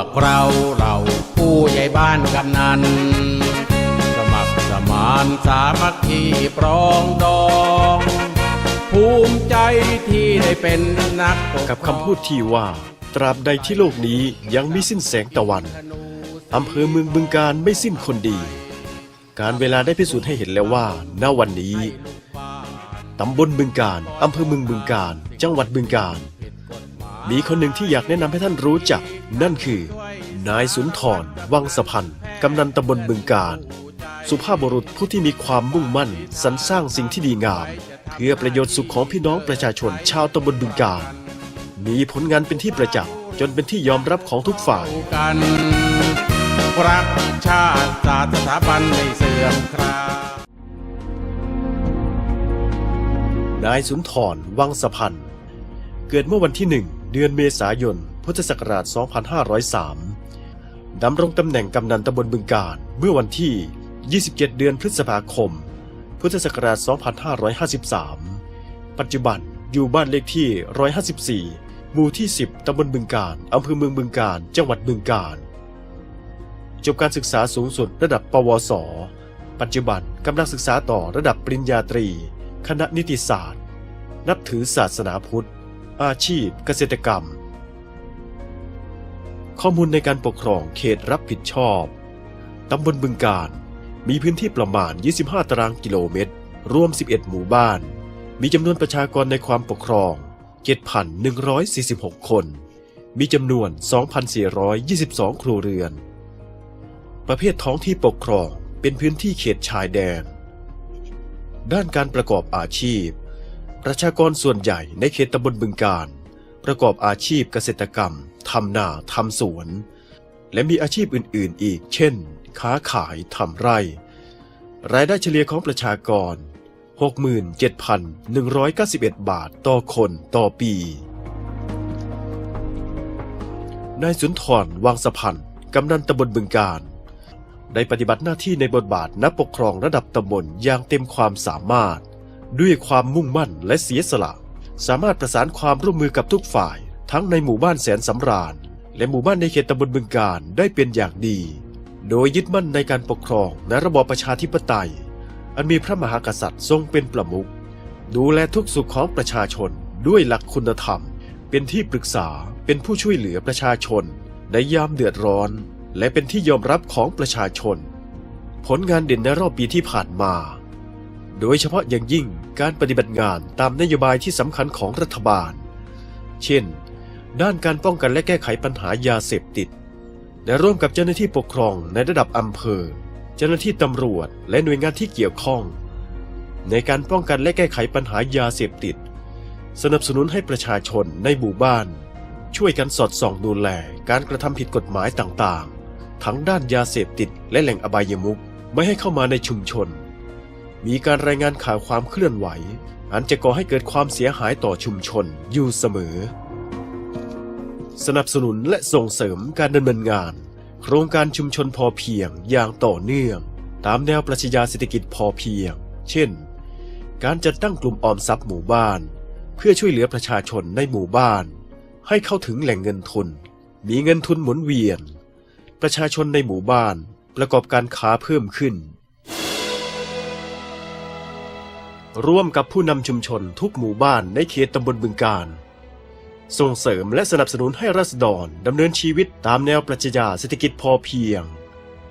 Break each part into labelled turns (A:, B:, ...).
A: วกเราเราผู้ใหญ่บ้านกำนัน สมัครสมานสามัคคีปรองดอง ภูมิใจที่ได้เป็นนักปก
B: กับคำพูดที่ว่า ตราบใดที่โลกนี้ยังไม่สิ้นแสงตะวันอำเภอเมืองบึงการไม่สิ้นคนดี การเวลาได้พิสูจน์ให้เห็นแล้วว่า ณวันนี้ตำบลบึงการอำเภอเมืองบึงการ จังหวัดบึงการ มีคนหนึ่งที่อยากแนะนำให้ท่านรู้จัก นั่นคือนายสุนทรวังสะพันธ์กำนันตำบลบึงการ สุภาพบุรุษผู้ที่มีความมุ่งมั่นสรรสร้างสิ่งที่ดีงาม เพื่อประโยชน์สุขของพี่น้องประชาชนชาวตำบลบึงการ มีผลงานเป็นที่ประจักษ์จนเป็นที่ยอมรับของทุกฝ่าย
A: กันรักชาติศาสตร์สถาบันไม่เสื่อมคลาย
B: นายสุนทรวังสะพันธ์เกิดเมื่อวันที่หนึ่งเดือนเมษายน พุทธศักราช 2503 ดำรงตำแหน่งกำนันตำบลบึงการเมื่อวันที่ 27 เดือนพฤษภาคม พุทธศักราช 2553 ปัจจุบันอยู่บ้านเลขที่ 154 หมู่ที่ 10 ตำบลบึงการอำเภอเมืองบึงการ จังหวัดบึงการจบการศึกษาสูงสุดระดับ ปวส ปัจจุบันกำลังศึกษาต่อระดับปริญญาตรี คณะนิติศาสตร์ นับถือศาสนาพุทธ อาชีพเกษตรกรรม ข้อมูลในการปกครองเขตรับผิดชอบ ตำบลบึงการมีพื้นที่ประมาณ 25 ตารางกิโลเมตร รวม 11 หมู่บ้าน มีจำนวนประชากรในความปกครอง 7,146 คน มีจำนวน 2,422 ครัวเรือน ประเภทท้องที่ปกครองเป็นพื้นที่เขตชายแดน ด้านการประกอบอาชีพ ประชากรส่วนใหญ่ในเขตตำบลบึงการ ประกอบอาชีพเกษตรกรรม ทำนาทำสวน และมีอาชีพอื่น ๆ อีก เช่น ค้าขายทำไร่ รายได้เฉลี่ยของประชากร 67,191 บาทต่อคนต่อปี นายสุนทรวังสะพันธ์กำนันตำบลบึงการได้ปฏิบัติหน้าที่ในบทบาทนักปกครองระดับตำบลอย่างเต็มความสามารถ ด้วยความมุ่งมั่นและเสียสละ สามารถประสานความร่วมมือกับทุกฝ่าย ทั้งในหมู่บ้านแสนสำราญ และหมู่บ้านในเขตตำบลบึงการได้เป็นอย่างดี โดยยึดมั่นในการปกครองในระบอบประชาธิปไตย อันมีพระมหากษัตริย์ทรงเป็นประมุขดูแลทุกสุขของประชาชนด้วยหลักคุณธรรม เป็นที่ปรึกษาเป็นผู้ช่วยเหลือประชาชน ในยามเดือดร้อน และเป็นที่ยอมรับของประชาชน ผลงานเด่นในรอบปีที่ผ่านมา โดยเฉพาะอย่างยิ่งการปฏิบัติงานตามนโยบายที่สำคัญของรัฐบาล เช่น ด้านการป้องกันและแก้ไขปัญหายาเสพติด และร่วมกับเจ้าหน้าที่ปกครองในระดับอำเภอ เจ้าหน้าที่ตำรวจ และหน่วยงานที่เกี่ยวข้อง ในการป้องกันและแก้ไขปัญหายาเสพติด สนับสนุนให้ประชาชนในหมู่บ้าน ช่วยกันสอดส่องดูแลการกระทำผิดกฎหมายต่างๆ ทั้งด้านยาเสพติดและแหล่งอบายมุขไม่ให้เข้ามาในชุมชน มีการรายงานข่าวความเคลื่อนไหว อันจะก่อให้เกิดความเสียหายต่อชุมชนอยู่เสมอ สนับสนุนและส่งเสริมการดำเนินงาน โครงการชุมชนพอเพียงอย่างต่อเนื่อง ตามแนวปรัชญาเศรษฐกิจพอเพียง เช่น การจัดตั้งกลุ่มออมทรัพย์หมู่บ้าน เพื่อช่วยเหลือประชาชนในหมู่บ้าน ให้เข้าถึงแหล่งเงินทุน มีเงินทุนหมุนเวียน ประชาชนในหมู่บ้านประกอบการค้าเพิ่มขึ้น ร่วมกับผู้นำชุมชนทุกหมู่บ้านในเขตตำบลบึงการ ส่งเสริมและสนับสนุนให้ราษฎรดำเนินชีวิตตามแนวปรัชญาเศรษฐกิจพอเพียง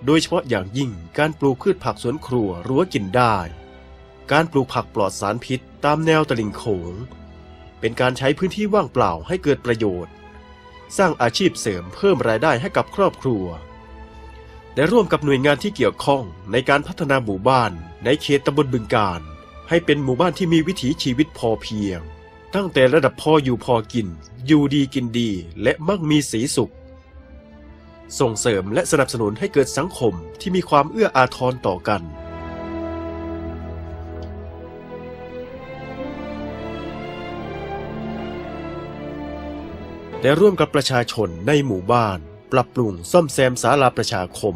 B: โดยเฉพาะอย่างยิ่งการปลูกพืชผักสวนครัวรั้วกินได้ การปลูกผักปลอดสารพิษตามแนวตลิ่งโขง เป็นการใช้พื้นที่ว่างเปล่าให้เกิดประโยชน์ สร้างอาชีพเสริมเพิ่มรายได้ให้กับครอบครัวและร่วมกับหน่วยงานที่เกี่ยวข้องในการพัฒนาหมู่บ้านในเขตตำบลบึงการ ให้เป็นหมู่บ้านที่มีวิถีชีวิตพอเพียง ตั้งแต่ระดับพออยู่พอกิน อยู่ดีกินดีและมั่งมีสีสุข ส่งเสริมและสนับสนุนให้เกิดสังคมที่มีความเอื้ออาทรต่อกันและร่วมกับประชาชนในหมู่บ้าน ปรับปรุงซ่อมแซมศาลาประชาคม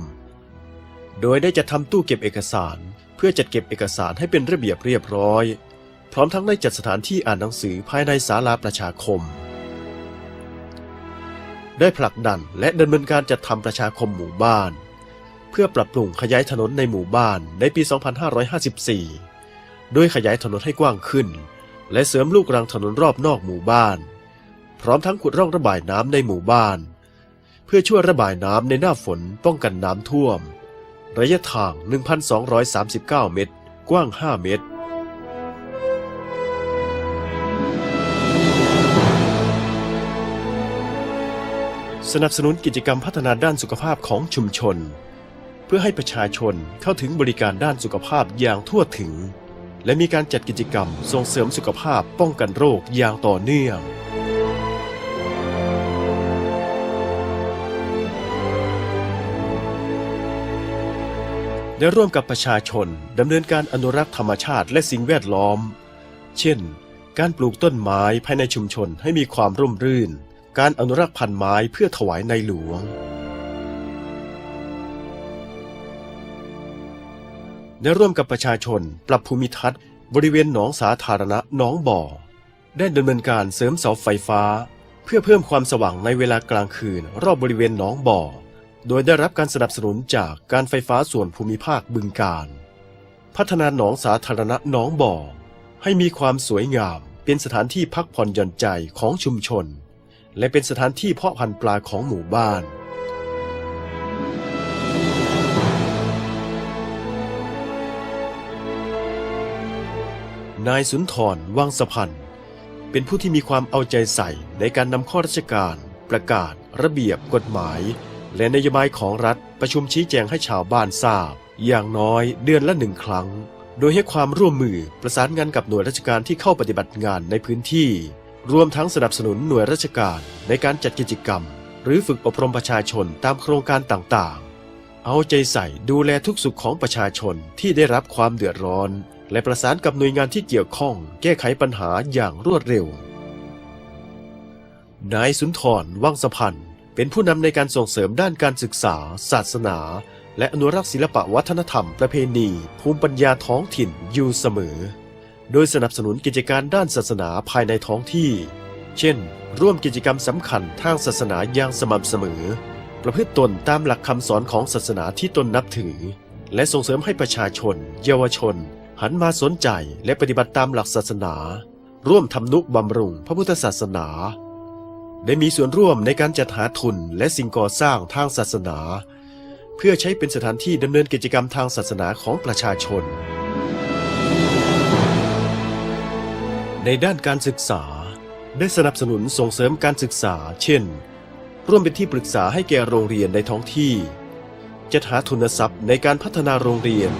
B: โดยได้จะทำตู้เก็บเอกสาร พื่อจัดเก็บเอกสารให้เป็นระเบียบเรียบร้อย พร้อมทั้งได้จัดสถานที่อ่านหนังสือภายในศาลาประชาคม ได้ผลักดันและดำเนินการจัดทำประชาคมหมู่บ้าน เพื่อปรับปรุงขยายถนนในหมู่บ้านในปี 2554 โดยขยายถนนให้กว้างขึ้น และเสริมลูกรังถนนรอบนอกหมู่บ้าน พร้อมทั้งขุดร่องระบายน้ำในหมู่บ้าน เพื่อช่วยระบายน้ำในหน้าฝนป้องกันน้ำท่วม ระยะทาง 1,239 เมตร กว้าง 5 เมตร สนับสนุนกิจกรรมพัฒนาด้านสุขภาพของชุมชน เพื่อให้ประชาชนเข้าถึงบริการด้านสุขภาพอย่างทั่วถึง และมีการจัดกิจกรรมส่งเสริมสุขภาพป้องกันโรคอย่างต่อเนื่อง ได้ร่วมกับประชาชนดำเนินการอนุรักษ์ธรรมชาติและสิ่งแวดล้อม เช่น การปลูกต้นไม้ภายในชุมชนให้มีความร่มรื่น การอนุรักษ์พันธุ์ไม้เพื่อถวายในหลวงได้ร่วมกับประชาชนปรับภูมิทัศน์ บริเวณหนองสาธารณะหนองบ่อ ได้ดำเนินการเสริมเสาไฟฟ้า เพื่อเพิ่มความสว่างในเวลากลางคืนรอบบริเวณหนองบ่อ โดยได้รับการสนับสนุนจากการไฟฟ้าส่วนภูมิภาคบึงการ พัฒนาหนองสาธารณะหนองบ่อ ให้มีความสวยงาม เป็นสถานที่พักผ่อนหย่อนใจของชุมชน และเป็นสถานที่เพาะพันธุ์ปลาของหมู่บ้านนายสุนทรวังสะพันธ์เป็นผู้ที่มีความเอาใจใส่ในการนำข้อราชการ ประกาศ ระเบียบกฎหมาย และนโยบายของรัฐประชุมชี้แจงให้ชาวบ้านทราบ อย่างน้อยเดือนละหนึ่งครั้ง โดยให้ความร่วมมือประสานงานกับหน่วยราชการที่เข้าปฏิบัติงานในพื้นที่ รวมทั้งสนับสนุนหน่วยราชการในการจัดกิจกรรม หรือฝึกอบรมประชาชนตามโครงการต่างๆ เอาใจใส่ดูแลทุกสุขของประชาชนที่ได้รับความเดือดร้อน และประสานกับหน่วยงานที่เกี่ยวข้อง แก้ไขปัญหาอย่างรวดเร็วนายสุนทรวังสะพันธ์ เป็นผู้นำในการส่งเสริมด้านการศึกษา ศาสนา และอนุรักษ์ศิลปวัฒนธรรมประเพณี ภูมิปัญญาท้องถิ่นอยู่เสมอ โดยสนับสนุนกิจการด้านศาสนาภายในท้องที่ เช่น ร่วมกิจกรรมสำคัญทางศาสนาอย่างสม่ำเสมอ ประพฤติตนตามหลักคำสอนของศาสนาที่ตนนับถือ และส่งเสริมให้ประชาชน เยาวชน หันมาสนใจและปฏิบัติตามหลักศาสนา ร่วมทำนุบำรุงพระพุทธศาสนา ได้มีส่วนร่วมในการจัดหาทุนและสิ่งก่อสร้างทางศาสนา เพื่อใช้เป็นสถานที่ดำเนินกิจกรรมทางศาสนาของประชาชน ในด้านการศึกษา ได้สนับสนุนส่งเสริมการศึกษา เช่น ร่วมเป็นที่ปรึกษาให้แก่โรงเรียนในท้องที่ จัดหาทุนทรัพย์ในการพัฒนาโรงเรียน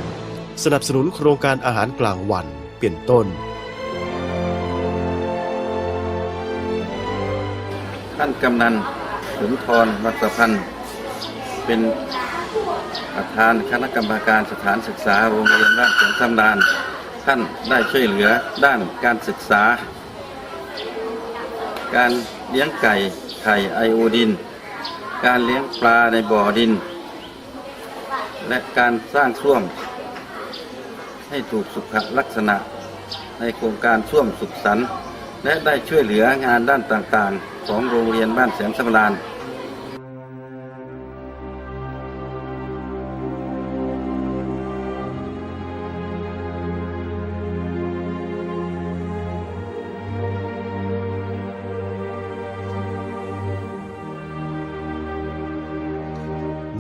B: สนับสนุนโครงการอาหารกลางวันเป็นต้น
C: ท่านกำนันสุนทรวัฒพันธ์เป็นประธานคณะกรรมการสถานศึกษาโรงเรียนบ้านสวนสำราน ท่านได้ช่วยเหลือด้านการศึกษา การเลี้ยงไก่ไข่ไอโอดิน การเลี้ยงปลาในบ่อดิน และการสร้างส้วม ให้ถูกสุขลักษณะในโครงการส้วมสุขสันต์และได้ช่วยเหลืองานด้านต่างๆ ของโรงเรียนบ้านแสนสำราญ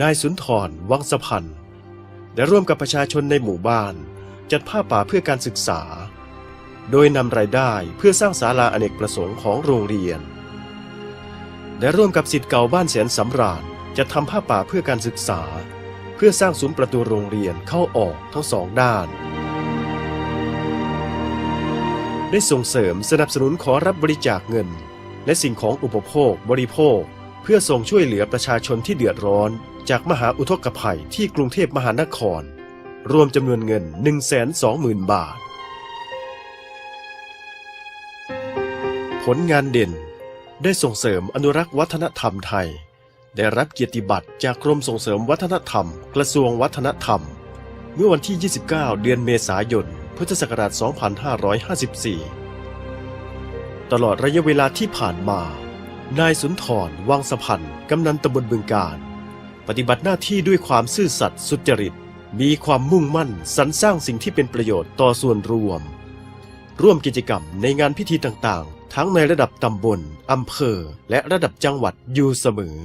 B: นายสุนทร วังสะพันธ์ได้ร่วมกับประชาชนในหมู่บ้าน จัดผ้าป่าเพื่อการศึกษา โดยนำรายได้เพื่อสร้างศาลาอเนกประสงค์ของโรงเรียน ได้ร่วมกับสิทธิ์เก่าบ้านแสนสำราญจัดทำผ้าป่าเพื่อการศึกษา เพื่อสร้างซุ้มประตูโรงเรียนเข้าออกทั้งสองด้าน ได้ส่งเสริมสนับสนุนขอรับบริจาคเงิน และสิ่งของอุปโภคบริโภค เพื่อส่งช่วยเหลือประชาชนที่เดือดร้อน จากมหาอุทกภัยที่กรุงเทพมหานคร รวมจำนวนเงิน 120,000 บาท ผลงานเด่น ได้ส่งเสริมอนุรักษ์วัฒนธรรมไทย ได้รับเกียรติบัตรจากกรมส่งเสริมวัฒนธรรม กระทรวงวัฒนธรรม เมื่อวันที่ 29 เดือนเมษายน พุทธศักราช 2554 ตลอดระยะเวลาที่ผ่านมา นายสุนทร วังสะพันธ์กำนันตำบลบึงการ ปฏิบัติหน้าที่ด้วยความซื่อสัตย์สุจริต มีความมุ่งมั่นสรรสร้างสิ่งที่เป็นประโยชน์ต่อส่วนรวม ร่วมกิจกรรมในงานพิธีต่างๆ ทั้งในระดับตำบลอำเภอ และระดับจังหวัดอยู่เสมอ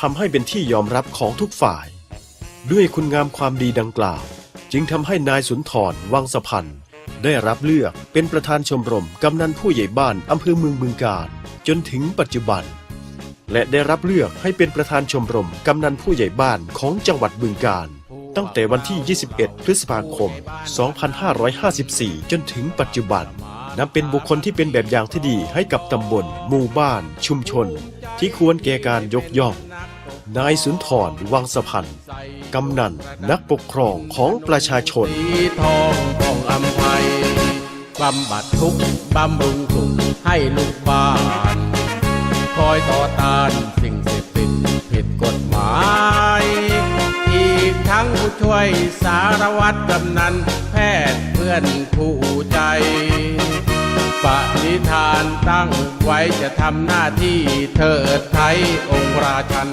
B: ทำให้เป็นที่ยอมรับของทุกฝ่าย ด้วยคุณงามความดีดังกล่าว จึงทำให้นายสุนทรวังสะพันธ์ได้รับเลือกเป็นประธานชมรมกำนันผู้ใหญ่บ้านอำเภอเมืองบึงการจนถึงปัจจุบัน และได้รับเลือกให้เป็นประธานชมรมกำนันผู้ใหญ่บ้านของจังหวัดบึงการตั้งแต่วันที่ 21 พฤษภาคม 2554 จนถึงปัจจุบัน นับเป็นบุคคลที่เป็นแบบอย่างที่ดีให้กับตำบล หมู่บ้าน ชุมชน ที่ควรแก่การยกย่อง นายสุนทรวังสะพันธ์กำนันนักปกครองของประชาชน
A: ทองของอำไพบำบัดทุกบำรุงสุขให้ลูกบ้าน คอยต่อต้านสิ่งเสพติดผิดกฎหมายอีกทั้งผู้ช่วยสารวัตรกำนันแพทย์ พื่อนผู้ใจปณิธานตั้งไว้จะทำหน้าที่เธอไทยองค์ราชัน